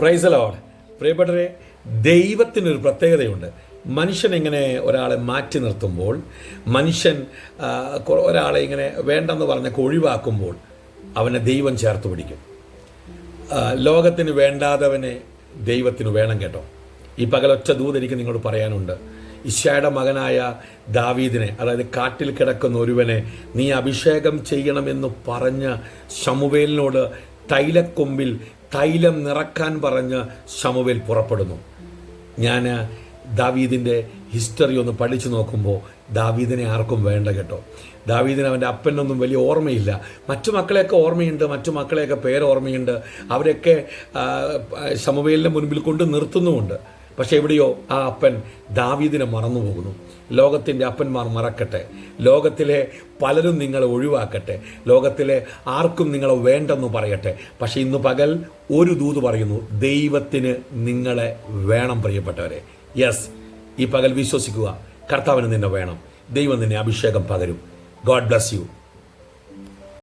പ്രൈസലോട് പ്രിയപ്പെട്ടവരെ ദൈവത്തിനൊരു പ്രത്യേകതയുണ്ട്. മനുഷ്യൻ ഇങ്ങനെ ഒരാളെ മാറ്റി നിർത്തുമ്പോൾ മനുഷ്യൻ ഒരാളെ ഇങ്ങനെ വേണ്ടെന്ന് പറഞ്ഞൊക്കെ ഒഴിവാക്കുമ്പോൾ അവനെ ദൈവം ചേർത്ത് പിടിക്കും. ലോകത്തിന് വേണ്ടാതവനെ ദൈവത്തിന് വേണം കേട്ടോ. ഈ പകലൊറ്റ ദൂത് എനിക്ക് നിങ്ങളോട് പറയാനുണ്ട്. ഇഷയുടെ മകനായ ദാവീദിനെ അതായത് കാട്ടിൽ കിടക്കുന്ന ഒരുവനെ നീ അഭിഷേകം ചെയ്യണമെന്ന് പറഞ്ഞ ശമുവേലിനോട് തൈലക്കൊമ്പിൽ തൈലം നിറക്കാൻ പറഞ്ഞ് ശമുവേൽ പുറപ്പെടുന്നു. ഞാൻ ദാവീദിന്റെ ഹിസ്റ്ററി ഒന്ന് പഠിച്ചു നോക്കുമ്പോൾ ദാവീദിനെ ആർക്കും വേണ്ട കേട്ടോ. ദാവീദിന് അവന്റെ അപ്പനൊന്നും വലിയ ഓർമ്മയില്ല. മറ്റു മക്കളെയൊക്കെ ഓർമ്മയുണ്ട് മറ്റു മക്കളെയൊക്കെ പേരോർമ്മയുണ്ട്. അവരൊക്കെ ശമുവേലിന്റെ മുൻപിൽ കൊണ്ട് നിർത്തുന്നുമുണ്ട്. പക്ഷെ എവിടെയോ ആ അപ്പൻ ദാവീദിനെ മറന്നുപോകുന്നു. ലോകത്തിന്റെ അപ്പന്മാർ മറക്കട്ടെ. ലോകത്തിലെ പലരും നിങ്ങളെ ഒഴിവാക്കട്ടെ. ലോകത്തിലെ ആർക്കും നിങ്ങളെ വേണ്ടെന്ന് പറയട്ടെ. പക്ഷെ ഇന്ന് പകൽ ഒരു ദൂത് പറയുന്നു ദൈവത്തിന് നിങ്ങളെ വേണം പ്രിയപ്പെട്ടവരെ. യെസ് ഈ പകൽ വിശ്വസിക്കുക. കർത്താവിന് നിന്നെ വേണം. ദൈവം നിന്നെ അഭിഷേകം പകരും. God bless you